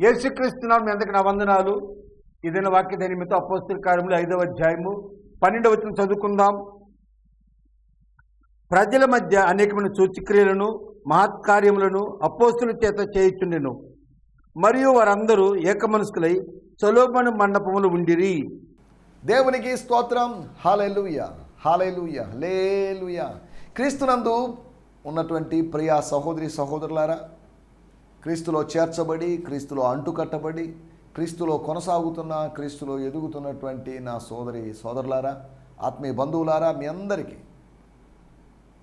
యేసుక్రీస్తునాం మీ అందరికి నా వందనాలు ఇదైన వాక్య నిమిత్తం అపోస్తుల కార్యములు ఐదవ అధ్యాయము. పన్నెండవ చదువుకుందాం. ప్రజల మధ్య అనేకమైన సూచక్రియలను మహత్కార్యములను అపోస్తుల చేత చేయుచుండెను. మరియు వారందరూ ఏకమనస్కులై సొలోమను మండపములు ఉండిరి. దేవునికి స్తోత్రం. హాలెలుయ హాలెలుయ లేలుయ క్రీస్తునందు ఉన్నటువంటి ప్రియా సహోదరి సహోదరులారా క్రీస్తులో చేర్చబడి క్రీస్తులో అంటుకట్టబడి క్రీస్తులో కొనసాగుతున్న క్రీస్తులో ఎదుగుతున్నటువంటి నా సోదరి సోదరులారా ఆత్మీయ బంధువులారా మీ అందరికీ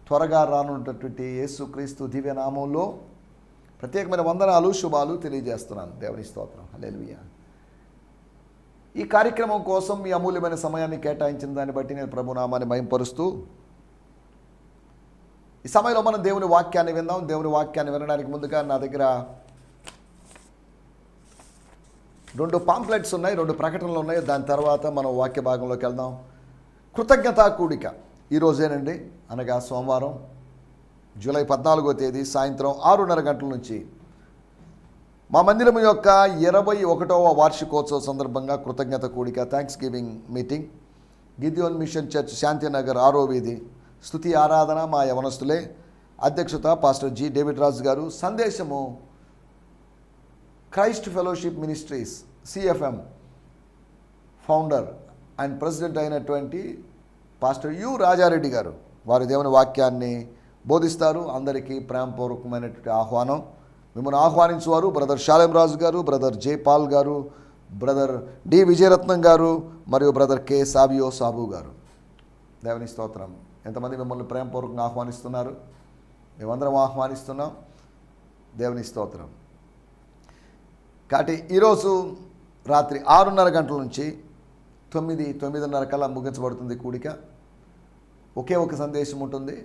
త్వరగా రానున్నటువంటి యేసు క్రీస్తు దివ్యనామంలో ప్రత్యేకమైన వందనాలు శుభాలు తెలియజేస్తున్నాను. దేవుని స్తోత్రం. హల్లెలూయా. ఈ కార్యక్రమం కోసం మీ అమూల్యమైన సమయాన్ని కేటాయించిన దాన్ని బట్టి నేను ప్రభునామాన్ని మయంపరుస్తూ ఈ సమయంలో మనం దేవుని వాక్యాన్ని విందాం. దేవుని వాక్యాన్ని వినడానికి ముందుగా నా దగ్గర రెండు పాంప్లెట్స్ ఉన్నాయి రెండు ప్రకటనలు ఉన్నాయి. దాని తర్వాత మనం వాక్య భాగంలోకి వెళ్దాం. కృతజ్ఞతా కూడిక. ఈరోజేనండి అనగా సోమవారం జూలై పద్నాలుగో తేదీ సాయంత్రం ఆరున్నర గంటల నుంచి మా మందిరం యొక్క ఇరవై ఒకటవ వార్షికోత్సవ సందర్భంగా కృతజ్ఞత కూడిక thanksgiving meeting Gideon mission church Shantinagar ఆరో వీధి. స్తుతి ఆరాధన మా యవనస్తులే. అధ్యక్షత పాస్టర్ జి. డేవిడ్ రాజు గారు. సందేశము Christ fellowship ministries CFM founder and president అయినటువంటి పాస్టర్ యు. రాజారెడ్డి గారు. వారి దేవుని వాక్యాన్ని బోధిస్తారు. అందరికీ ప్రేమపూర్వకమైనటువంటి ఆహ్వానం. మిమ్మల్ని ఆహ్వానించువారు బ్రదర్ శాలెం రాజు గారు బ్రదర్ జే. పాల్ గారు బ్రదర్ డి. విజయరత్నం గారు మరియు బ్రదర్ కె. సాబియో సాబు గారు. దేవుని స్తోత్రం. ఎంతమంది మిమ్మల్ని ప్రేమపూర్వకంగా ఆహ్వానిస్తున్నారు? మేమందరం ఆహ్వానిస్తున్నాం. దేవుని స్తోత్రం. కాబట్టి ఈరోజు రాత్రి ఆరున్నర గంటల నుంచి తొమ్మిది తొమ్మిదిన్నర కల్లా ముగించబడుతుంది కూడిక. ఒకే ఒక సందేశం ఉంటుంది.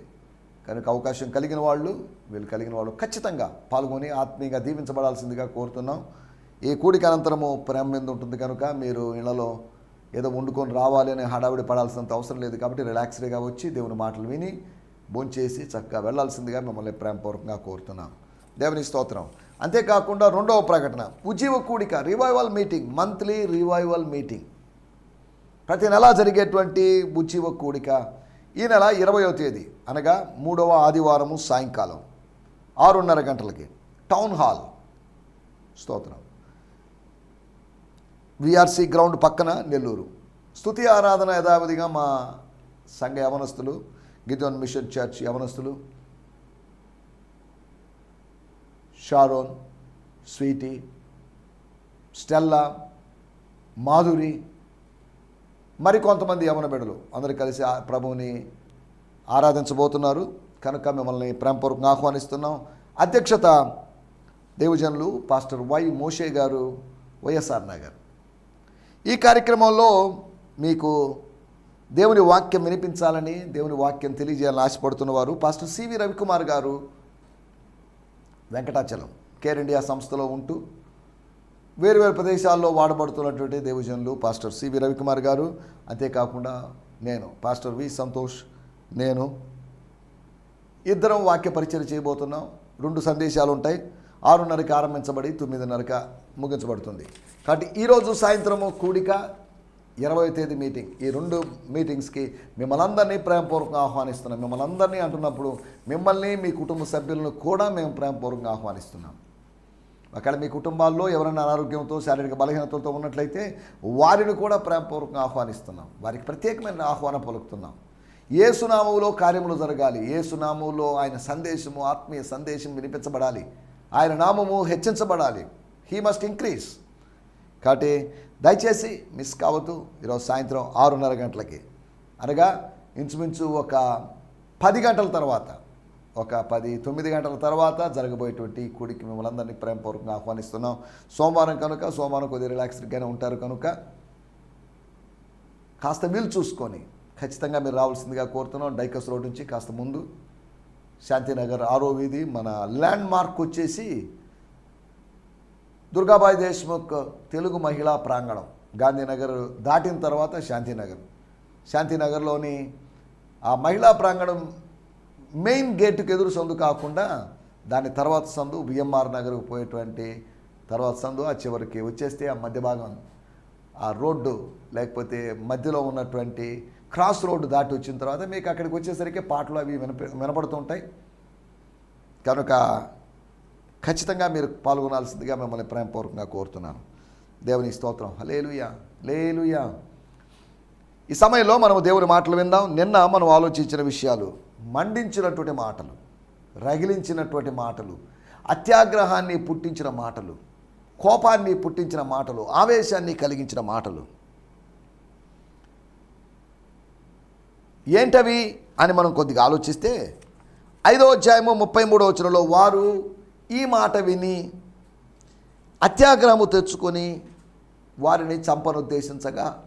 కనుక అవకాశం కలిగిన వాళ్ళు వీళ్ళు కలిగిన వాళ్ళు ఖచ్చితంగా పాల్గొని ఆత్మీయంగా దీవించబడాల్సిందిగా కోరుతున్నాం. ఈ కూడిక అనంతరము ప్రేమ మీద ఉంటుంది కనుక మీరు ఇళ్ళలో ఏదో వండుకొని రావాలి అనే హడావిడి పడాల్సినంత అవసరం లేదు కాబట్టి రిలాక్స్డ్గా వచ్చి దేవుని మాటలు విని భోంచేసి చక్కగా వెళ్ళాల్సిందిగా మిమ్మల్ని ప్రేమపూర్వకంగా కోరుతున్నాం. దేవుని స్తోత్రం. అంతేకాకుండా రెండవ ప్రకటన ఉజీవ కూడిక revival meeting monthly revival meeting ప్రతి నెల జరిగేటువంటి ఉజీవ కూడిక ఈ నెల ఇరవయో తేదీ అనగా మూడవ ఆదివారము సాయంకాలం ఆరున్నర గంటలకి. టౌన్ హాల్ స్తోత్రం. విఆర్సి గ్రౌండ్ పక్కన నెల్లూరు. స్తుతి ఆరాధన యథావిధిగా మా సంఘ యవనస్తులు గిదోన్ మిషన్ చర్చ్ యవనస్తులు షారోన్ స్వీటీ స్టెల్లా మాధురి మరికొంతమంది యవన బిడ్డలు. అందరూ కలిసి ఆ ప్రభువుని ఆరాధించబోతున్నారు. కనుక మిమ్మల్ని ప్రేమపూర్వకంగా ఆహ్వానిస్తున్నాం. అధ్యక్షత దేవజనులు పాస్టర్ వై మోషే గారు వైఎస్ఆర్ నగర్. ఈ కార్యక్రమంలో మీకు దేవుని వాక్యం వినిపించాలని దేవుని వాక్యం తెలియజేయాలని ఆశపడుతున్న వారు పాస్టర్ సివి రవికుమార్ గారు వెంకటాచలం కేర్ ఇండియా సంస్థలో ఉంటూ వేరు వేరు ప్రదేశాల్లో వాడబడుతున్నటువంటి దేవజనులు పాస్టర్ సివి రవికుమార్ గారు. అంతేకాకుండా నేను పాస్టర్ వి సంతోష్ నేను ఇద్దరం వాక్య పరిచయం చేయబోతున్నాం. రెండు సందేశాలు ఉంటాయి ఆరున్నరకి ఆరంభించబడి తొమ్మిదిన్నరక ముగించబడుతుంది. కాబట్టి ఈరోజు సాయంత్రము కూడిక ఇరవై తేదీ మీటింగ్. ఈ రెండు మీటింగ్స్కి మిమ్మల్ని అందరినీ ప్రేమపూర్వకంగా ఆహ్వానిస్తున్నాం. మిమ్మల్ని అందరినీ అంటున్నప్పుడు మిమ్మల్ని మీ కుటుంబ సభ్యులను కూడా మేము ప్రేమపూర్వకంగా ఆహ్వానిస్తున్నాం. అక్కడ మీ కుటుంబాల్లో ఎవరైనా అనారోగ్యంతో శారీరక బలహీనతలతో ఉన్నట్లయితే వారిని కూడా ప్రేమపూర్వకంగా ఆహ్వానిస్తున్నాం. వారికి ప్రత్యేకమైన ఆహ్వానం పలుకుతున్నాం. ఏ సునామంలో కార్యములు జరగాలి. ఏ సునామంలో ఆయన సందేశము ఆత్మీయ సందేశం వినిపించబడాలి. ఆయన నామము హెచ్చించబడాలి. హీ మస్ట్ ఇంక్రీజ్ కాబట్టి దయచేసి మిస్ కావద్దు. ఈరోజు సాయంత్రం ఆరున్నర గంటలకి. అనగా ఇంచుమించు ఒక పది గంటల తర్వాత ఒక పది తొమ్మిది గంటల తర్వాత జరగబోయేటువంటి కూడికి మిమ్మల్ని అందరినీ ప్రేమపూర్వకంగా ఆహ్వానిస్తున్నాం. సోమవారం కనుక సోమవారం కొద్దిగా రిలాక్స్డ్గానే ఉంటారు కనుక కాస్త వీలు చూసుకొని ఖచ్చితంగా మీరు రావాల్సిందిగా కోరుతున్నాం. డైకస్ రోడ్ నుంచి కాస్త ముందు శాంతినగర్ ఆరో వీధి మన ల్యాండ్ మార్క్ వచ్చేసి దుర్గాబాయి దేశ్ముఖ్ తెలుగు మహిళా ప్రాంగణం. గాంధీనగర్ దాటిన తర్వాత శాంతినగర్. శాంతినగర్లోని ఆ మహిళా ప్రాంగణం మెయిన్ గేటుకు ఎదురు సందు కాకుండా దాని తర్వాత సందు బిఎంఆర్ నగర్కు పోయేటువంటి తర్వాత సందు ఆ చివరికి వచ్చేస్తే ఆ మధ్య భాగం. ఆ రోడ్డు లేకపోతే మధ్యలో ఉన్నటువంటి క్రాస్ రోడ్డు దాటి వచ్చిన తర్వాత మీకు అక్కడికి వచ్చేసరికి పాటలు అవి వినప వినపడుతుంటాయి కనుక ఖచ్చితంగా మీరు పాల్గొనాల్సిందిగా మిమ్మల్ని ప్రేమపూర్వకంగా కోరుతున్నాను. దేవుని స్తోత్రం. లేలుయా లేలుయా ఈ సమయంలో మనము దేవుని మాటలు విందాం. నిన్న మనం ఆలోచించిన విషయాలు మండించినటువంటి మాటలు రగిలించినటువంటి మాటలు అత్యాగ్రహాన్ని పుట్టించిన మాటలు కోపాన్ని పుట్టించిన మాటలు ఆవేశాన్ని కలిగించిన మాటలు. ఏంటవి అని మనం కొద్దిగా ఆలోచిస్తే ఐదో అధ్యాయము ముప్పై మూడో వచనంలో వారు ఈ మాట విని అత్యాగ్రహము తెచ్చుకొని వారిని చంపనుద్దేశించగా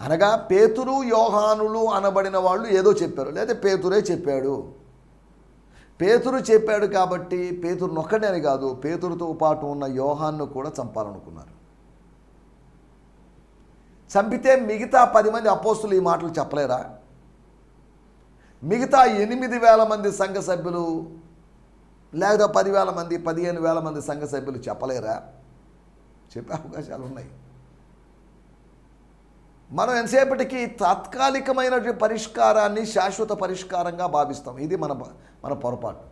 అనగా పేతురు యోహానులు అనబడిన వాళ్ళు ఏదో చెప్పారు. లేదా పేతురే చెప్పాడు. పేతురు చెప్పాడు కాబట్టి పేతురు నొక్కడే అని కాదు పేతురుతో పాటు ఉన్న యోహాన్ను కూడా చంపాలనుకున్నారు. చంపితే మిగతా పది మంది అపోస్తులు ఈ మాటలు చెప్పలేరా? మిగతా ఎనిమిది వేల మంది సంఘ సభ్యులు లేదా పదివేల మంది పదిహేను వేల మంది సంఘ సభ్యులు చెప్పలేరా? చెప్పే అవకాశాలు ఉన్నాయి. మనం ఎంతసేపటికి తాత్కాలికమైన పరిష్కారాన్ని శాశ్వత పరిష్కారంగా భావిస్తాం. ఇది మన మన పొరపాటు.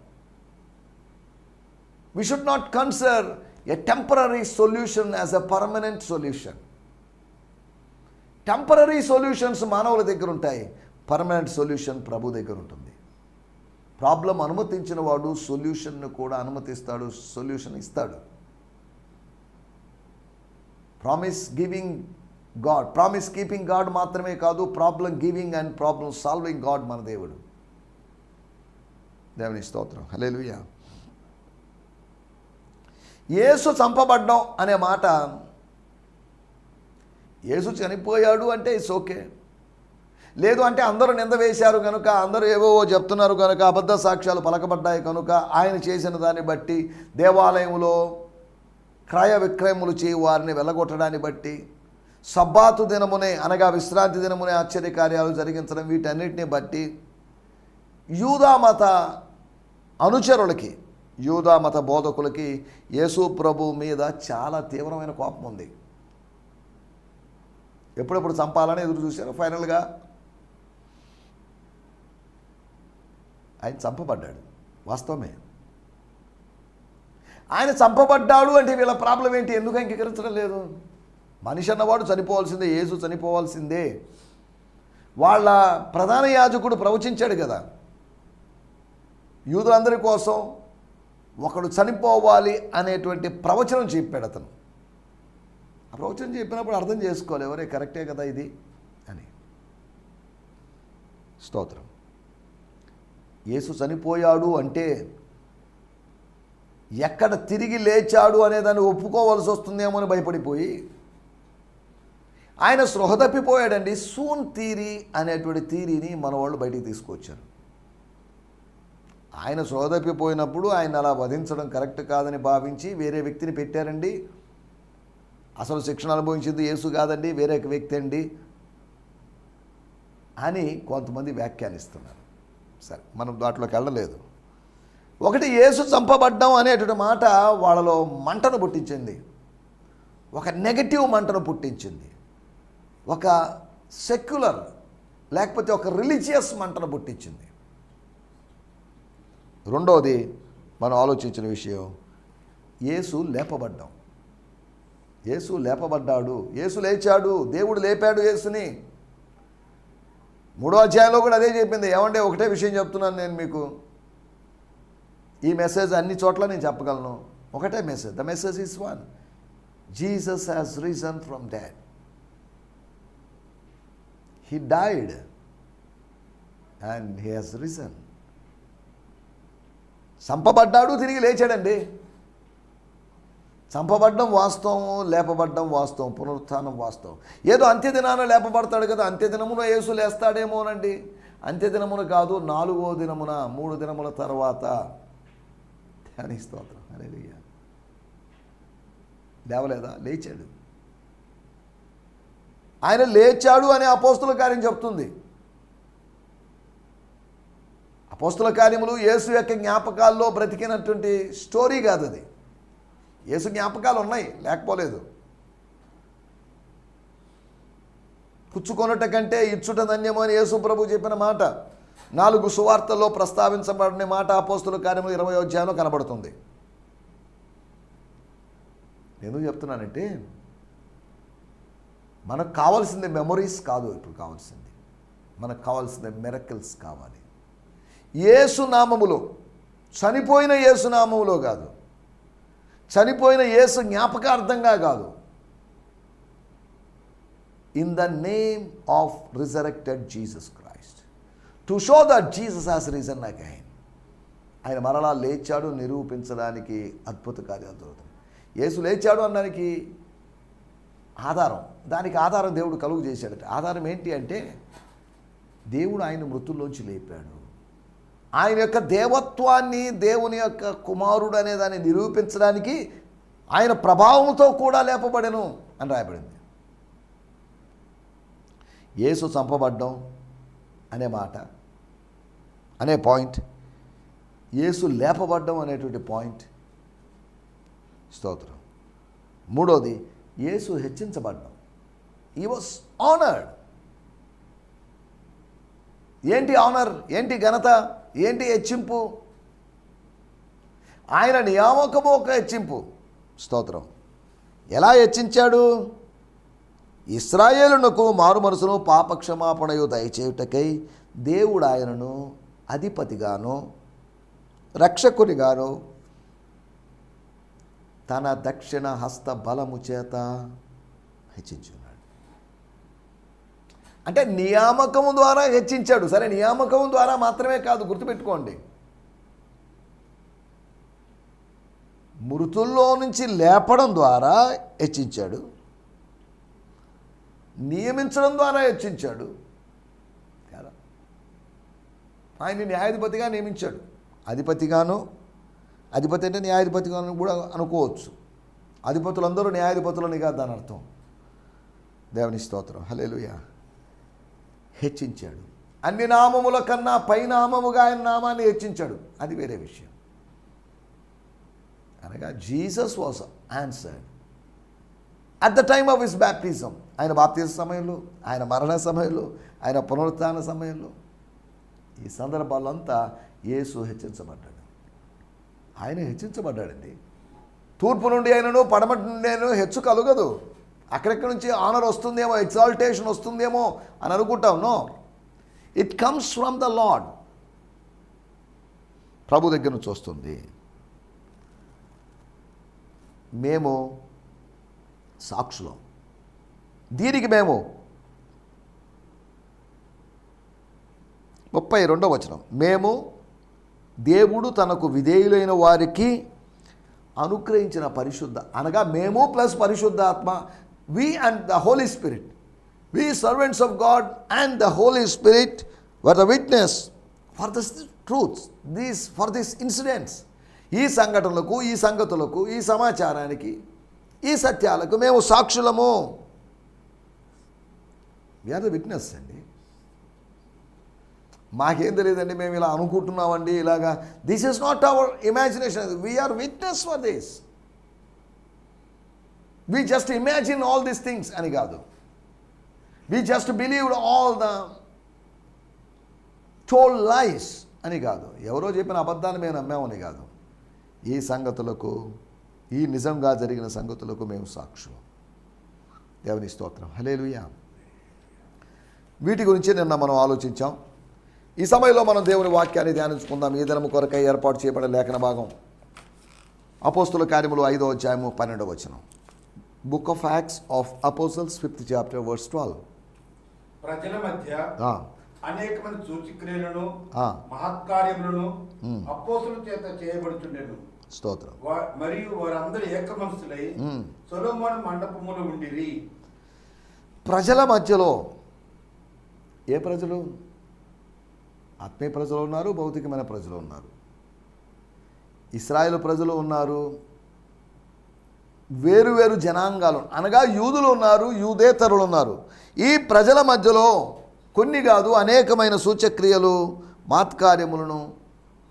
We should not consider a temporary solution as a permanent solution temporary solutions మానవుల దగ్గర ఉంటాయి. పర్మనెంట్ సొల్యూషన్ ప్రభు దగ్గర ఉంటుంది. ప్రాబ్లం అనుమతించిన వాడు సొల్యూషన్ను కూడా అనుమతిస్తాడు సొల్యూషన్ ఇస్తాడు. Promise giving God promise keeping God మాత్రమే కాదు problem giving and problem solving God మన దేవుడు. దేవుని స్తోత్రం. హల్లెలూయా యేసు చంపబడ్డం అనే మాట యేసు చనిపోయాడు అంటే ఇట్స్ ఓకే లేదు అంటే అందరూ నింద వేశారు కనుక అందరూ ఏవో చెప్తున్నారు కనుక అబద్ధ సాక్ష్యాలు పలకబడ్డాయి కనుక ఆయన చేసిన దాన్ని బట్టి దేవాలయంలో క్రయ విక్రయములు చేయి వారిని వెళ్ళగొట్టడాన్ని బట్టి సబ్బాతు దినమునే అనగా విశ్రాంతి దినమునే ఆశ్చర్య కార్యాలు జరిగించడం వీటన్నిటిని బట్టి యూదా మత అనుచరులకి యూదా మత బోధకులకి యేసు ప్రభు మీద చాలా తీవ్రమైన కోపం ఉంది. ఎప్పుడెప్పుడు చంపాలని ఎదురు చూశారు? ఫైనల్గా ఆయన చంపబడ్డాడు. వాస్తవమే. ఆయన చంపబడ్డాడు అంటే వీళ్ళ ప్రాబ్లం ఏంటి? ఎందుకు అంగీకరించడం లేదు? మనిషి అన్నవాడు చనిపోవాల్సిందే యేసు చనిపోవాల్సిందే. వాళ్ళ ప్రధాన యాజకుడు ప్రవచించాడు కదా. యూదులందరి కోసం ఒకడు చనిపోవాలి అనేటువంటి ప్రవచనం చెప్పాడు అతను. ఆ ప్రవచనం చెప్పినప్పుడు అర్థం చేసుకోవాలి ఎవరే కరెక్టే కదా ఇది అని. స్తోత్రం. యేసు చనిపోయాడు అంటే ఎక్కడ తిరిగి లేచాడు అనేదాన్ని ఒప్పుకోవాల్సి వస్తుందేమో అని భయపడిపోయి ఆయన స్పృహ తప్పిపోయాడండి సూన్ థీరీ అనేటువంటి థీరీని మన వాళ్ళు బయటికి తీసుకొచ్చారు. ఆయన స్పృహ తప్పిపోయినప్పుడు ఆయన అలా వధించడం కరెక్ట్ కాదని భావించి వేరే వ్యక్తిని పెట్టారండి. అసలు శిక్షణ అనుభవించింది యేసు కాదండి వేరే వ్యక్తి అండి అని కొంతమంది వ్యాఖ్యానిస్తున్నారు. సరే మనం దాంట్లోకి వెళ్ళలేదు. ఒకటి యేసు చంపబడ్డం అనేటువంటి మాట వాళ్ళలో మంటను పుట్టించింది. ఒక నెగటివ్ మంటను పుట్టించింది. ఒక సెక్యులర్ లేకపోతే ఒక రిలీజియస్ మంటను పుట్టించింది. రెండవది మనం ఆలోచించిన విషయం యేసు లేపబడ్డం. యేసు లేపబడ్డాడు. యేసు లేచాడు. దేవుడు లేపాడు యేసుని. మూడో అధ్యాయంలో కూడా అదే చెప్పింది. ఏమంటే ఒకటే విషయం చెప్తున్నాను నేను మీకు. ఈ మెసేజ్ అన్ని చోట్ల నేను చెప్పగలను. ఒకటే message. The message is one Jesus has risen from dead he died and he has risen చంపబడ్డాడు తిరిగి లేచాడండి. చంపబడ్డం వాస్తవం లేపబడ్డం వాస్తవం పునరుత్థానం వాస్తవం. ఏదో అంత్యదినాన లేపబడతాడు కదా అంత్యదినమున యేసు లేస్తాడేమోనండి అంత్యదినమున కాదు నాలుగో దినమున మూడు దినముల తర్వాత. ధ్యాని స్తోత్రం. అరే లేవలేదా? లేచాడు. ఆయన లేచాడు అనే అపోస్తుల కార్యం చెప్తుంది. అపోస్తుల కార్యములు యేసు యొక్క జ్ఞాపకాల్లో బ్రతికినటువంటి స్టోరీ కాదు అది యేసు జ్ఞాపకాలు ఉన్నాయి లేకపోలేదు. పుచ్చుకొనుట కంటే ఇచ్చుట ధన్యము అని యేసు ప్రభు చెప్పిన మాట. నాలుగు సువార్తల్లో ప్రస్తావించబడిన మాట అపోస్తుల కార్యములు ఇరవై అధ్యాయంలో కనబడుతుంది. నేను చెప్తున్నానంటే మనకు కావాల్సింది మెమొరీస్ కాదు ఇప్పుడు కావాల్సింది. మనకు కావాల్సింది మెరకల్స్ కావాలి. ఏసునామములో చనిపోయిన యేసు నామములో కాదు. చనిపోయిన యేసు జ్ఞాపకార్థంగా కాదు. In the name of resurrected Jesus Christ to show that Jesus has risen again ఆయన మరలా లేచాడు నిరూపించడానికి అద్భుత కార్యాలు జరుగుతాయి యేసు లేచాడు అనడానికి ఆధారం దానికి ఆధారం దేవుడు కలుగు చేశాడట. ఆధారం ఏంటి అంటే దేవుడు ఆయన మృతుల్లోంచి లేపాడు. ఆయన యొక్క దేవత్వాన్ని దేవుని యొక్క కుమారుడు అనే దాన్ని నిరూపించడానికి ఆయన ప్రభావంతో కూడా లేపబడెను అని రాయబడింది. యేసు చంపబడ్డం అనే మాట అనే పాయింట్. యేసు లేపబడ్డం అనేటువంటి పాయింట్. స్తోత్రం. మూడోది యేసు హెచ్చించబడ్డం. ఈ వాజ్ ఆనర్డ్ ఏంటి ఆనర్ ఏంటి ఘనత? ఏంటి హెచ్చింపు? ఆయన నియామకము ఒక హెచ్చింపు. స్తోత్రం. ఎలా హెచ్చించాడు? ఇస్రాయేలునకు మారు మనసును పాపక్షమాపణయు దయచేయుటకై దేవుడు ఆయనను అధిపతిగాను రక్షకునిగాను తన దక్షిణ హస్త బలము చేత హెచ్చించున్నాడు అంటే నియామకము ద్వారా హెచ్చించాడు. సరే నియామకము ద్వారా మాత్రమే కాదు గుర్తుపెట్టుకోండి. మృతుల్లో నుంచి లేపడం ద్వారా హెచ్చించాడు. నియమించడం ద్వారా హెచ్చించాడు. కదా? ఆయన న్యాయాధిపతిగా నియమించాడు. అధిపతిగాను అధిపతి అంటే న్యాయాధిపతిగాను కూడా అనుకోవచ్చు. అధిపతులందరూ న్యాయాధిపతులని కాదు దాని అర్థం. దేవుని స్తోత్రం. హలేలుయా హెచ్చించాడు. అన్ని నామముల కన్నా పై నామముగా ఆయన నామాన్ని హెచ్చించాడు. అది వేరే విషయం. అనగా Jesus was answered. At the time of his baptism ఆయన బాప్తిజ సమయంలో ఆయన మరణ సమయంలో ఆయన పునరుత్థాన సమయంలో ఈ సందర్భాలంతా యేసు హెచ్చించబడ్డాడు. ఆయన హెచ్చించబడ్డాడండి. తూర్పు నుండి ఆయనను పడమటి నుండి ఆయనను హెచ్చు కలగదు. అక్కడెక్కడి నుంచి ఆనర్ వస్తుందేమో ఎగ్జాల్టేషన్ వస్తుందేమో అని అనుకుంటాం. No it comes from the Lord ప్రభు దగ్గర నుంచి వస్తుంది. మేము సాక్షులం. దీనికి మేము ముప్పై రెండవ వచనం. మేము దేవుడు తనకు విధేయులైన వారికి అనుగ్రహించిన పరిశుద్ధ అనగా మేము ప్లస్ పరిశుద్ధాత్మ we and the Holy Spirit we servants of God and the Holy Spirit were the witness for the truths these for this incidents ఈ సంఘటనలకు ఈ సంగతులకు ఈ సమాచారానికి ఈ సత్యాలకు మేము సాక్షులము. వీఆర్ ద విట్నెస్ అండి. మాకేం తెలియదండి మేము ఇలా అనుకుంటున్నామండి ఇలాగా. This is not our imagination we are witness for this we just imagine all these things అని కాదు. We just believed all the told lies అని కాదు. ఎవరో చెప్పిన అబద్ధాన్ని మేము నమ్మామని కాదు. ఈ సంగతులకు ఈ నిజంగా జరిగిన సంగతులకు మేము సాక్షులు. దేవుని స్తోత్రం. హలేలుయా వీటి గురించి నిన్న మనం ఆలోచించాం. ఈ సమయంలో మనం దేవుని వాక్యాన్ని ధ్యానించుకుందాం. ఈ దినము కొరకై ఏర్పాటు చేయబడిన లేఖన భాగం. అపోస్తుల కార్యములు ఐదో అధ్యాయము పన్నెండవ వచనం. Book of Acts of Apostles fifth chapter verse twelve ప్రజల మధ్య అనేకమంది సూచక్రియలను ఆ. మహత్కార్యములను. అపోసుల చేత చేయబడుచుండెను. స్తోత్రం. మరియు వారందరూ ఏక మనసులై మ్. సొలొమోను మండపములో ఉండిరి. ప్రజల మధ్యలో ఏ ప్రజలు? ఆత్మీయ ప్రజలు ఉన్నారు భౌతికమైన ప్రజలు ఉన్నారు. ఇస్రాయేల్ ప్రజలు ఉన్నారు. వేరు వేరు జనాంగాలు అనగా యూదులు ఉన్నారు యూదేతరులు ఉన్నారు. ఈ ప్రజల మధ్యలో కొన్ని కాదు అనేకమైన సూచక్రియలు మాత్కార్యములను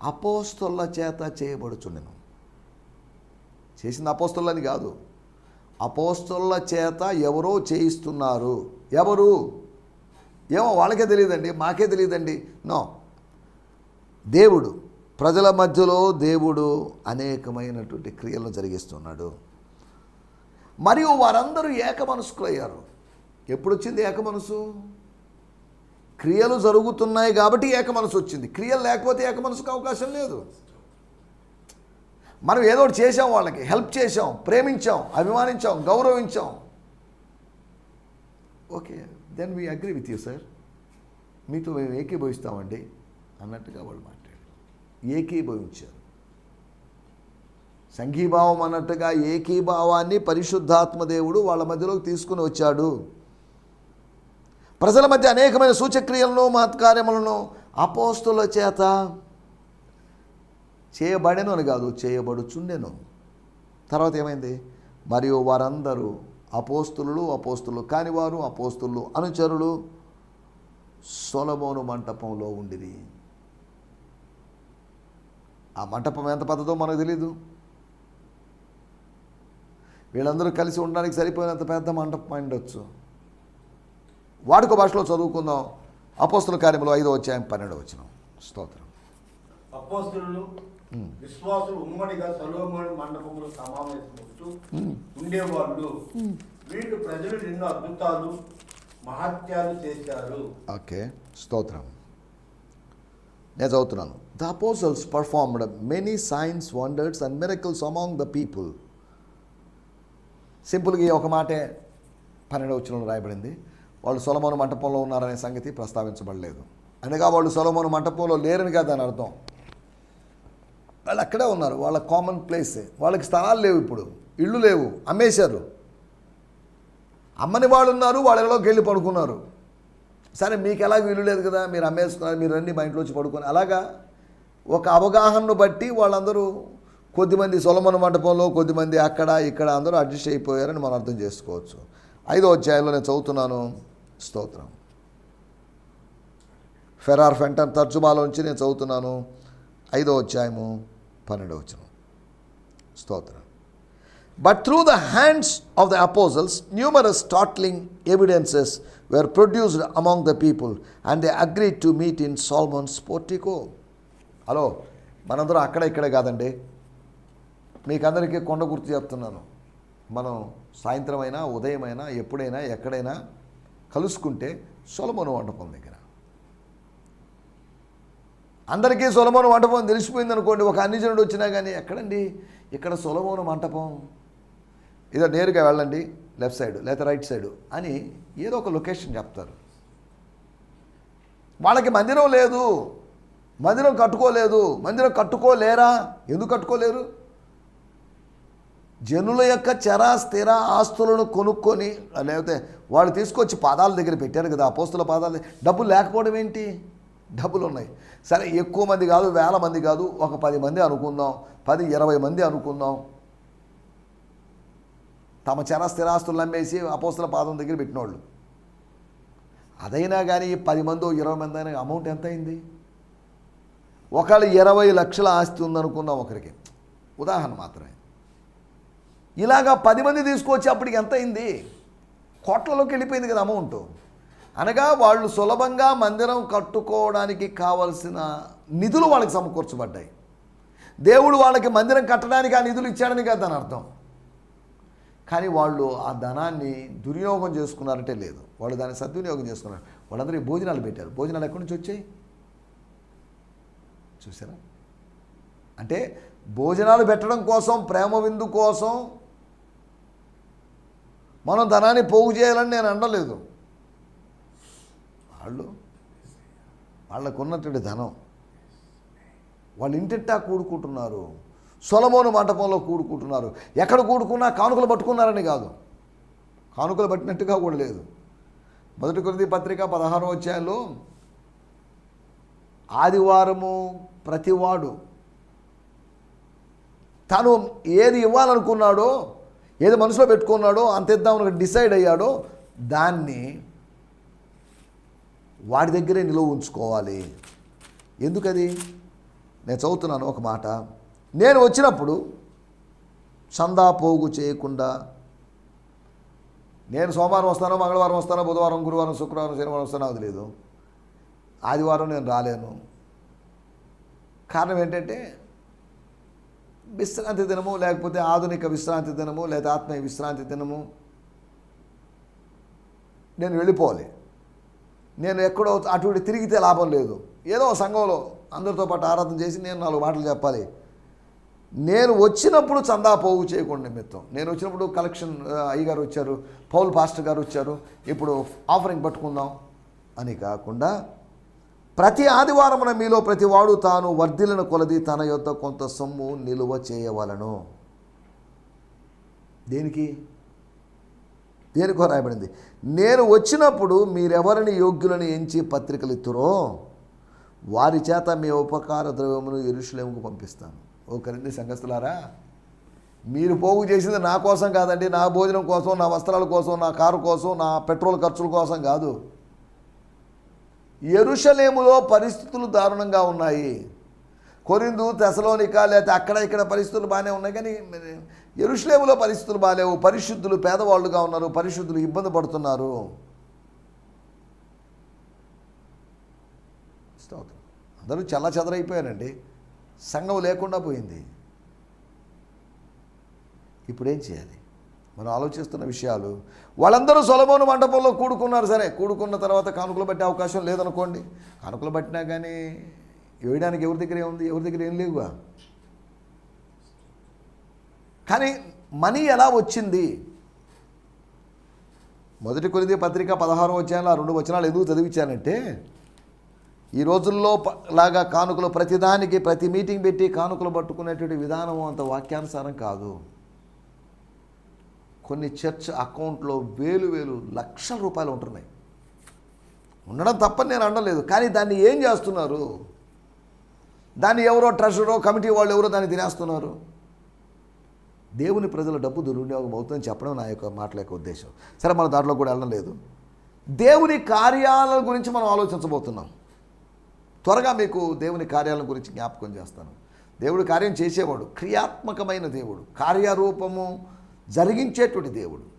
అపోస్తుల చేత చేయబడుచుండెను చేసింది అపోస్తులని కాదు. అపోస్తుల చేత ఎవరో చేయిస్తున్నారు. ఎవరు? ఏమో వాళ్ళకే తెలియదండి మాకే తెలియదండి. నో. దేవుడు ప్రజల మధ్యలో దేవుడు అనేకమైనటువంటి క్రియలను జరిగిస్తున్నాడు. మరియు వారందరూ ఏక మనసుకులయ్యారు ఎప్పుడు వచ్చింది ఏక మనసు క్రియలు జరుగుతున్నాయి కాబట్టి ఏక మనసు వచ్చింది క్రియలు లేకపోతే ఏక మనసుకు అవకాశం లేదు. మనం ఏదో ఒకటి చేసాం వాళ్ళకి. హెల్ప్ చేసాం ప్రేమించాం అభిమానించాం గౌరవించాం. Okay then we agree with you sir మీతో మేము ఏకీభవిస్తామండి అన్నట్టుగా వాళ్ళు మాట్లాడారు. ఏకీభవించారు. సంఘీభావం అన్నట్టుగా ఏకీభావాన్ని పరిశుద్ధాత్మదేవుడు వాళ్ళ మధ్యలోకి తీసుకుని వచ్చాడు. ప్రజల మధ్య అనేకమైన సూచక్రియలను మహత్కార్యములను అపోస్తుల చేత చేయబడెను అని కాదు చేయబడుచుండెను. తర్వాత ఏమైంది? మరియు వారందరూ అపోస్తులు అపోస్తులు కానివారు అపోస్తులు అనుచరులు సొలమోను మంటపంలో ఉండిరి. ఆ మంటపం ఎంత పద్ధతో మనకు తెలీదు. వీళ్ళందరూ కలిసి ఉండడానికి సరిపోయినంత పెద్ద అయి ఉండొచ్చు వాడుక భాషలో చదువుకుందాం. అపోస్తుల కార్యములు ఐదో వచ్చాయం పన్నెండు వచ్చిన స్తోత్రం. అపోస్తులు విశ్వాసులు ఉమ్మడిగా సలోమోని మండపంలో సమావేశమవుతూ ఉండేవాళ్ళు. వీళ్ళు ప్రజలు ఎన్నో అద్భుతాలు మహత్యాలు చేశారు. ఓకే స్తోత్రం. నేను చదువుతున్నాను. The apostles performed many signs wonders and miracles among the people సింపుల్గా ఒక మాటే పన్నెండు వచ్చిన రాయబడింది. వాళ్ళు సొలమోను మంటపంలో ఉన్నారనే సంగతి ప్రస్తావించబడలేదు. అనగా వాళ్ళు సొలమోను మంటపంలో లేరని కాదు దాని అర్థం. వాళ్ళు అక్కడే ఉన్నారు. వాళ్ళ కామన్ ప్లేస్ వాళ్ళకి స్థలాలు లేవు ఇప్పుడు. ఇళ్ళు లేవు. అమ్మేశారు. అమ్మని వాళ్ళు ఉన్నారు. వాళ్ళలోకి వెళ్ళి పడుకున్నారు. సరే మీకు ఎలాగ వీలు లేదు కదా. మీరు అమ్మేసుకున్నారు. మీరు రండి మా ఇంట్లో వచ్చి పడుకుని. అలాగా ఒక అవగాహనను బట్టి వాళ్ళందరూ కొద్దిమంది సొలమన మండపంలో కొద్దిమంది అక్కడ ఇక్కడ అందరూ అడ్జస్ట్ అయిపోయారని మనం అర్థం చేసుకోవచ్చు. ఐదో అధ్యాయంలో నేను చదువుతున్నాను. స్తోత్రం. ఫెరార్ ఫెంటన్ తర్జుమాలోంచి నేను చదువుతున్నాను. ఐదో అధ్యాయము పన్నెండవ వచ్చిన స్తోత్రం. But through the hands of the apostles numerous startling evidences were produced among the people and they agree to meet in Solomon's portico. హలో మనందరం అక్కడ ఇక్కడే కాదండి. మీకు అందరికీ కొండ గుర్తు చెప్తున్నాను. మనం సాయంత్రం అయినా ఉదయం అయినా ఎప్పుడైనా ఎక్కడైనా కలుసుకుంటే సొలమను మండపం దగ్గర. అందరికీ సొలమోను మంటపం తెలిసిపోయింది అనుకోండి ఒక అన్నిజనుడు వచ్చినా కానీ ఎక్కడండి? ఇక్కడ సొలమోను మంటపం. ఏదో నేరుగా వెళ్ళండి లెఫ్ట్ సైడ్ లేదా రైట్ సైడ్ అని ఏదో ఒక లొకేషన్ చెప్తారు. వాళ్ళకి మందిరం లేదు. మందిరం కట్టుకోలేదు. మందిరం కట్టుకోలేరా? ఎందుకు కట్టుకోలేరు? జనుల యొక్క చర స్థిర ఆస్తులను కొనుక్కొని లేకపోతే వాళ్ళు తీసుకొచ్చి పాదాల దగ్గర పెట్టారు కదా అపోస్తుల పాదాలు డబ్బులు లేకపోవడం ఏంటి? డబ్బులు ఉన్నాయి సరే ఎక్కువ మంది కాదు వేల మంది కాదు ఒక పది మంది అనుకుందాం పది ఇరవై మంది అనుకుందాం. తమ చర స్థిరాస్తులు అమ్మేసి అపోస్తుల పాదం దగ్గర పెట్టినోళ్ళు. అదైనా కానీ పది మందో ఇరవై మంది అయినా అమౌంట్ ఎంత అయింది? ఒకళ్ళు ఇరవై లక్షల ఆస్తి ఉందనుకుందాం ఒకరికి. ఉదాహరణ మాత్రమే. ఇలాగా పది మంది తీసుకొచ్చి అప్పటికి ఎంత అయింది కోట్లలోకి వెళ్ళిపోయింది కదా అమౌంట్ అనగా వాళ్ళు సులభంగా మందిరం కట్టుకోవడానికి కావలసిన నిధులు వాళ్ళకి సమకూర్చబడ్డాయి. దేవుడు వాళ్ళకి మందిరం కట్టడానికి ఆ నిధులు ఇచ్చాడని కదా దాని అర్థం. కానీ వాళ్ళు ఆ ధనాన్ని దుర్వినియోగం చేసుకున్నారంటే లేదు. వాళ్ళు దాన్ని సద్వినియోగం చేసుకున్నారు. వాళ్ళందరికీ భోజనాలు పెట్టారు. భోజనాలు ఎక్కడి నుంచి వచ్చాయి? చూసారా? అంటే భోజనాలు పెట్టడం కోసం ప్రేమ విందు కోసం మనం ధనాన్ని పోగు చేయాలని నేను అనలేదు. వాళ్ళు వాళ్ళకున్నటువంటి ధనం వాళ్ళు ఇంటింటా కూడుకుంటున్నారు సొలమోను మంటపంలో కూడుకుంటున్నారు. ఎక్కడ కూడుకున్నా కానుకలు పట్టుకున్నారని కాదు. కానుకలు పట్టినట్టుగా కూడా లేదు. మొదటి కొద్ది పత్రిక పదహారో అధ్యాయంలో ఆదివారము ప్రతివాడు తను ఏది ఇవ్వాలనుకున్నాడో ఏది మనసులో పెట్టుకున్నాడో అంత ఇద్దామని డిసైడ్ అయ్యాడో దాన్ని వాడి దగ్గరే నిలువ ఉంచుకోవాలి. ఎందుకది? నేను చదువుతున్నాను ఒక మాట. నేను వచ్చినప్పుడు చందా పోగు చేయకుండా నేను సోమవారం వస్తానో మంగళవారం వస్తానో బుధవారం గురువారం శుక్రవారం శనివారం వస్తానో అది లేదు ఆదివారం నేను రాలేను. కారణం ఏంటంటే విశ్రాంతి దినము లేకపోతే ఆధునిక విశ్రాంతి దినము లేదా ఆత్మీయ విశ్రాంతి దినము నేను వెళ్ళిపోవాలి. నేను ఎక్కడో అటు ఇటు తిరిగితే లాభం లేదు. ఏదో ఒక సంఘంలో అందరితో పాటు ఆరాధన చేసి నేను నాలుగు మాటలు చెప్పాలి. నేను వచ్చినప్పుడు చందా పోగు చేయకుండా నిమిత్తం. నేను వచ్చినప్పుడు కలెక్షన్ అయ్యగారు వచ్చారు పౌల్ పాస్టర్ గారు వచ్చారు. ఇప్పుడు ఆఫరింగ్ పట్టుకుందాం అని కాకుండా ప్రతి ఆదివారమున మీలో ప్రతివాడు తాను వర్ధిలను కొలది తన యొద్ద కొంత సొమ్ము నిలువ చేయవలను. దేనికి? దేనికో రాయబడింది. నేను వచ్చినప్పుడు మీరెవరిని యోగ్యులను ఎంచి పత్రికలు ఇత్తురో వారి చేత మీ ఉపకార ద్రవ్యమును ఎరుషులేముకు పంపిస్తాను. ఓ కరెండి సంఘస్థులారా మీరు పోగు చేసింది నా కోసం కాదండి నా భోజనం కోసం నా వస్త్రాల కోసం నా కారు కోసం నా పెట్రోల్ ఖర్చుల కోసం కాదు. ఎరుషలేములో పరిస్థితులు దారుణంగా ఉన్నాయి. కొరిందు తెసలోనిక లేకపోతే అక్కడ ఇక్కడ పరిస్థితులు బాగానే ఉన్నాయి కానీ ఎరుషలేములో పరిస్థితులు బాగాలేవు. పరిశుద్ధులు పేదవాళ్ళుగా ఉన్నారు పరిశుద్ధులు ఇబ్బంది పడుతున్నారు. స్తోత్రం. అందరూ చల్ల చెదరైపోయారండి. సంఘం లేకుండా పోయింది. ఇప్పుడు ఏం చేయాలి? మనం ఆలోచిస్తున్న విషయాలు. వాళ్ళందరూ సొలమోను మండపంలో కూడుకున్నారు. సరే కూడుకున్న తర్వాత కానుకలు పట్టే అవకాశం లేదనుకోండి. కానుకలు పట్టినా కానీ వేయడానికి ఎవరి దగ్గర ఏముంది ఎవరి దగ్గర ఏం లేవుగా? కానీ మనీ ఎలా వచ్చింది? మొదటి కొలిది పత్రిక పదహారు వచ్చాను ఆ రెండు వచనాలు ఎందుకు చదివించానంటే ఈ రోజుల్లో ప- లాగా కానుకలు ప్రతిదానికి ప్రతి మీటింగ్ పెట్టి కానుకలు పట్టుకునేటువంటి విధానం అంత వాక్యానుసారం కాదు. కొన్ని చర్చ్ అకౌంట్లో వేలు వేలు లక్షల రూపాయలు ఉంటున్నాయి. ఉండడం తప్పని నేను అనలేదు. కానీ దాన్ని ఏం చేస్తున్నారు? దాన్ని ఎవరో ట్రెషరో కమిటీ వాళ్ళు ఎవరో దాన్ని తినేస్తున్నారు. దేవుని ప్రజల డబ్బు దుర్వినియోగం అవుతుందని చెప్పడం నా యొక్క మాటల యొక్క ఉద్దేశం. సరే మన దాంట్లో కూడా వెళ్ళడం లేదు. దేవుని కార్యాల గురించి మనం ఆలోచించబోతున్నాం. త్వరగా మీకు దేవుని కార్యాల గురించి జ్ఞాపకం చేస్తాను. దేవుడు కార్యం చేసేవాడు. క్రియాత్మకమైన దేవుడు. కార్యరూపము జరిగించేటువంటి దేవుడు.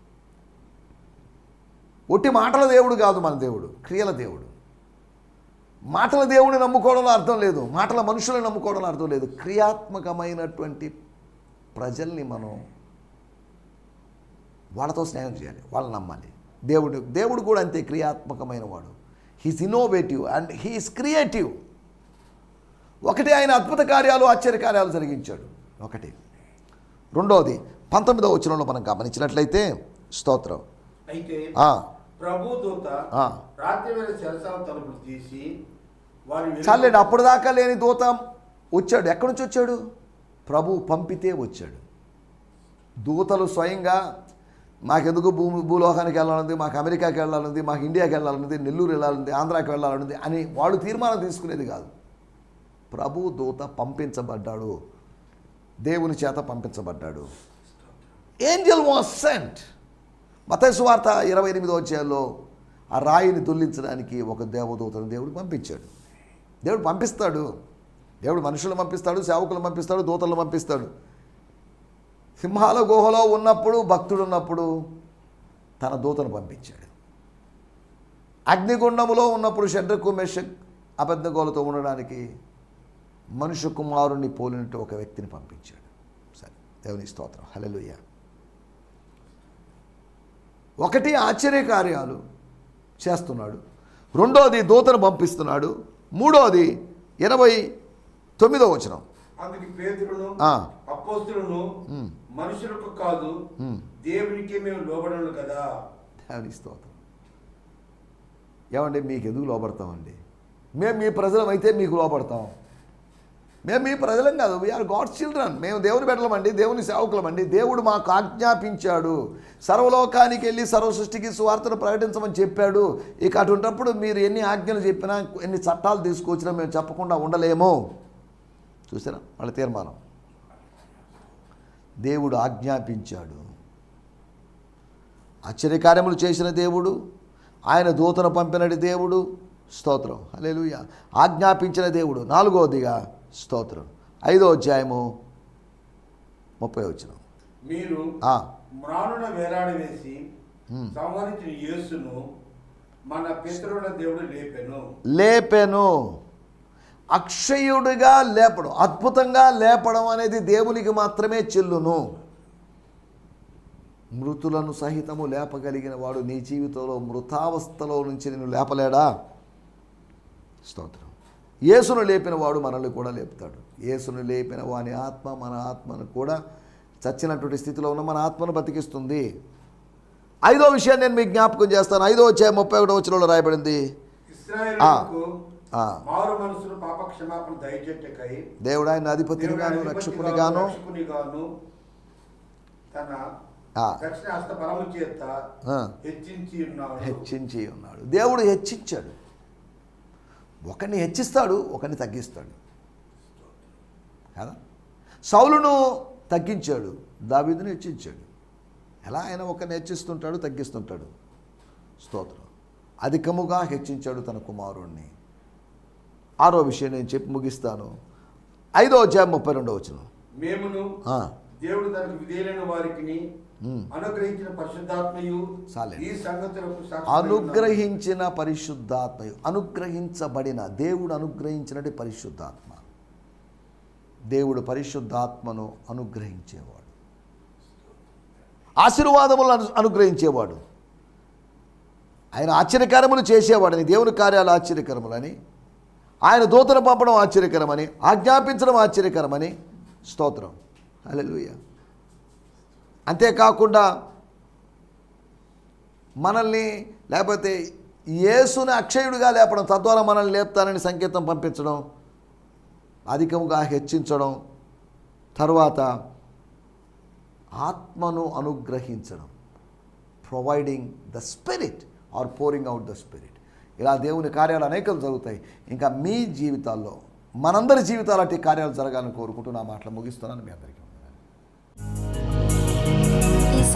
ఒట్టి మాటల దేవుడు కాదు మన దేవుడు క్రియల దేవుడు. మాటల దేవుడిని నమ్ముకోవడంలో అర్థం లేదు మాటల మనుషులను నమ్ముకోవడంలో అర్థం లేదు. క్రియాత్మకమైనటువంటి ప్రజల్ని మనం వాళ్ళతో స్నేహం చేయాలి వాళ్ళని నమ్మాలి. దేవుడు దేవుడు కూడా అంతే క్రియాత్మకమైన వాడు. He's innovative and he is creative ఒకటి ఆయన అద్భుత కార్యాలు ఆశ్చర్య కార్యాలు జరిగించాడు. ఒకటి. రెండవది పంతొమ్మిదవ వచనంలో మనం గమనించినట్లయితే స్తోత్రం. అయితే ప్రభు దూత ఆ. రాత్రి వేళ చెరసాల తలుపులు తీసి వారి వెలుగు- చాలండి అప్పుడు దాకా లేని దూత వచ్చాడు. ఎక్కడి నుంచి వచ్చాడు? ప్రభు పంపితే వచ్చాడు. దూతలు స్వయంగా మాకెందుకు భూ భూలోకానికి వెళ్ళాలంది మాకు అమెరికాకి వెళ్ళాలంది మాకు ఇండియాకి వెళ్ళాలంది నెల్లూరు వెళ్ళాలంది ఆంధ్రాకి వెళ్ళాలంది అని వాళ్ళు తీర్మానం తీసుకునేది కాదు. ప్రభు దూత పంపించబడ్డాడు. దేవుని చేత పంపించబడ్డాడు. ఏంజల్ వాస్ సెంట్ మతైసు వార్త ఇరవై ఎనిమిదో అధ్యాయంలో ఆ రాయిని దొల్లించడానికి ఒక దేవదూతను దేవుడు పంపించాడు. దేవుడు పంపిస్తాడు. దేవుడు మనుషులను పంపిస్తాడు సేవకులు పంపిస్తాడు దూతలను పంపిస్తాడు. సింహాల గుహలో ఉన్నప్పుడు భక్తుడు ఉన్నప్పుడు తన దూతను పంపించాడు. అగ్నిగుండములో ఉన్నప్పుడు షడ్రకు మెషక్ అబద్ధగోలతో ఉండడానికి మనుషు కుమారుణ్ణి పోలినట్టు ఒక వ్యక్తిని పంపించాడు. సరే దేవుని స్తోత్రం. హల్లెలూయా. ఒకటి ఆశ్చర్య కార్యాలు చేస్తున్నాడు. రెండోది దూతను పంపిస్తున్నాడు. మూడోది ఇరవై తొమ్మిదో వచనం. మనుషులకు కాదు. దేవునికి మేము లోబడను కదా. దేవుని స్తోత్రం. ఏమండి మీకు ఎందుకు లోపడతామండి మేము మీ ప్రజలం అయితే మీకు లోపడతాం మేము మీ ప్రజలం కాదు. వీఆర్ గాడ్స్ చిల్డ్రన్ మేము దేవుని బిడ్డలమండి దేవుని సేవకులమండి. దేవుడు మాకు ఆజ్ఞాపించాడు. సర్వలోకానికి వెళ్ళి సర్వ సృష్టికి సువార్తను ప్రకటించమని చెప్పాడు. ఇక అటువంటప్పుడు మీరు ఎన్ని ఆజ్ఞలు చెప్పినా ఎన్ని చట్టాలు తీసుకొచ్చినా మేము చెప్పకుండా ఉండలేము. చూసారా? వాళ్ళ తీర్మానం. దేవుడు ఆజ్ఞాపించాడు. ఆశ్చర్యకార్యములు చేసిన దేవుడు ఆయన దూతను పంపినటి దేవుడు. స్తోత్రం. హల్లెలూయ. ఆజ్ఞాపించిన దేవుడు. నాలుగవదిగా స్తోత్రం. ఐదో అధ్యాయము ముప్పై వచ్చిన. మీరు మ్రానున వేలాడ వేసి. సంహరించిన యేసును మన పితరుల దేవుడు లేపెను. లేపెను. అక్షయుడిగా లేపడం అద్భుతంగా లేపడం అనేది దేవునికి మాత్రమే చెల్లును. మృతులను సహితము లేపగలిగిన వాడు నీ జీవితంలో మృతావస్థలో నుంచి నేను లేపలేడా? స్తోత్రం. యేసును లేపిన వాడు మనల్ని కూడా లేపుతాడు. యేసును లేపిన వాని ఆత్మ మన ఆత్మను కూడా చచ్చినటువంటి స్థితిలో ఉన్న మన ఆత్మను బతికిస్తుంది. ఐదో విషయాన్ని నేను మీకు జ్ఞాపకం చేస్తాను. ఐదో వచ్చే ముప్పై ఒకటో వచ్చినలో రాయబడింది. దేవుడు ఆయన అధిపతినిగాను రక్షకునిగాను రక్షకునిగాను తన ఆ, దక్షిణ హస్త బలము చేత ఆ, హెచ్చించి ఉన్నాడు. హెచ్చించి ఉన్నాడు. దేవుడు హెచ్చించాడు. ఒకరిని హెచ్చిస్తాడు ఒకరిని తగ్గిస్తాడు. కదా? సౌలును తగ్గించాడు దావీదును హెచ్చించాడు. ఎలా ఆయన ఒకరిని హెచ్చిస్తుంటాడు తగ్గిస్తుంటాడు. స్తోత్రం. అధికముగా హెచ్చించాడు తన కుమారుణ్ణి. ఆరో విషయం నేను చెప్పి ముగిస్తాను. ఐదో అధ్యాయం ముప్పై రెండో వచ్చిన మేమును దేవుడు తనకు విధేయులైన వారికి అనుగ్రహించిన పరిశుద్ధాత్మయు. ఈ సంగతులకు అనుగ్రహించిన పరిశుద్ధాత్మ అనుగ్రహించబడిన దేవుడు అనుగ్రహించినటి పరిశుద్ధాత్మ. దేవుడు పరిశుద్ధాత్మను అనుగ్రహించేవాడు. ఆశీర్వాదములను అను- అనుగ్రహించేవాడు. ఆయన ఆశ్చర్యకరములు చేసేవాడని దేవుని కార్యాలు ఆశ్చర్యకరములని ఆయన దూతను పంపడం ఆశ్చర్యకరమని ఆజ్ఞాపించడం ఆశ్చర్యకరమని స్తోత్రం. హల్లెలూయా. అంతేకాకుండా మనల్ని లేకపోతే యేసుని అక్షయుడిగా లేపడం తద్వారా మనల్ని లేపుతానని సంకేతం పంపించడం అధికంగా హెచ్చించడం తర్వాత ఆత్మను అనుగ్రహించడం providing the spirit or pouring out the spirit ఇలా దేవుని కార్యాలు అనేకలు జరుగుతాయి. ఇంకా మీ జీవితాల్లో మనందరి జీవితాలు అట్టి కార్యాలు జరగాలని కోరుకుంటూ నా మాటలు ముగిస్తున్నాను. మీ అందరికీ